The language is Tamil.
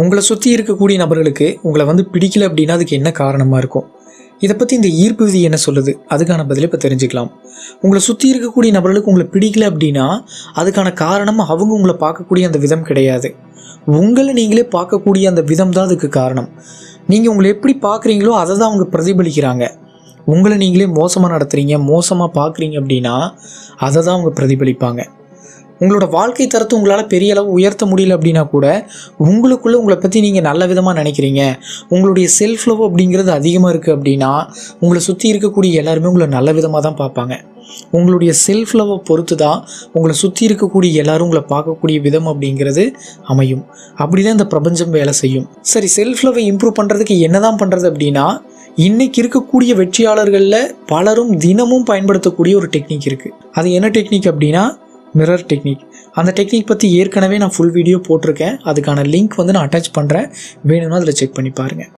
உங்களை சுற்றி இருக்கக்கூடிய நபர்களுக்கு உங்களை வந்து பிடிக்கல அப்படின்னா அதுக்கு என்ன காரணமாக இருக்கும்? இதை பற்றி இந்த ஈர்ப்பு விதி என்ன சொல்லுது? அதுக்கான பதிலை இப்போ தெரிஞ்சுக்கலாம். உங்களை சுற்றி இருக்கக்கூடிய நபர்களுக்கு உங்களை பிடிக்கல அப்படின்னா அதுக்கான காரணம் அவங்க உங்களை பார்க்கக்கூடிய அந்த விதம் கிடையாது. உங்களை நீங்களே பார்க்கக்கூடிய அந்த விதம் தான் அதுக்கு காரணம். நீங்கள் உங்களை எப்படி பார்க்குறீங்களோ அதை தான் அவங்க பிரதிபலிக்கிறாங்க. உங்களை நீங்களே மோசமாக நடத்துகிறீங்க மோசமாக பார்க்குறீங்க அப்படின்னா அதை தான் அவங்க பிரதிபலிப்பாங்க. உங்களோட வாழ்க்கை தரத்தை உங்களால் பெரிய அளவு உயர்த்த முடியல அப்படின்னா கூட உங்களுக்குள்ளே உங்களை பற்றி நீங்கள் நல்ல விதமாக நினைக்கிறீங்க. உங்களுடைய செல்ஃப் லவ் அப்படிங்கிறது அதிகமாக இருக்குது அப்படின்னா உங்களை சுற்றி இருக்கக்கூடிய எல்லாருமே உங்களை நல்ல விதமாக தான் பார்ப்பாங்க. உங்களுடைய செல்ஃப் லவ்வை பொறுத்து தான் உங்களை சுற்றி இருக்கக்கூடிய எல்லாரும் உங்களை பார்க்கக்கூடிய விதம் அப்படிங்கிறது அமையும். அப்படி தான் இந்த பிரபஞ்சம் வேலை செய்யும். சரி செல்ஃப் லவ்வை இம்ப்ரூவ் பண்ணுறதுக்கு என்ன தான் பண்ணுறது அப்படின்னா இன்னைக்கு இருக்கக்கூடிய வெற்றியாளர்களில் பலரும் தினமும் பயன்படுத்தக்கூடிய ஒரு டெக்னிக் இருக்குது அது என்ன டெக்னிக் அப்படின்னா மிரர் டெக்னிக் அந்த டெக்னிக் பற்றி ஏற்கனவே நான் ஃபுல் வீடியோ போட்டிருக்கேன். அதுக்கான லிங்க் வந்து நான் அட்டாச் பண்ணுறேன் வேணும்னா அதில் செக் பண்ணி பாருங்கள்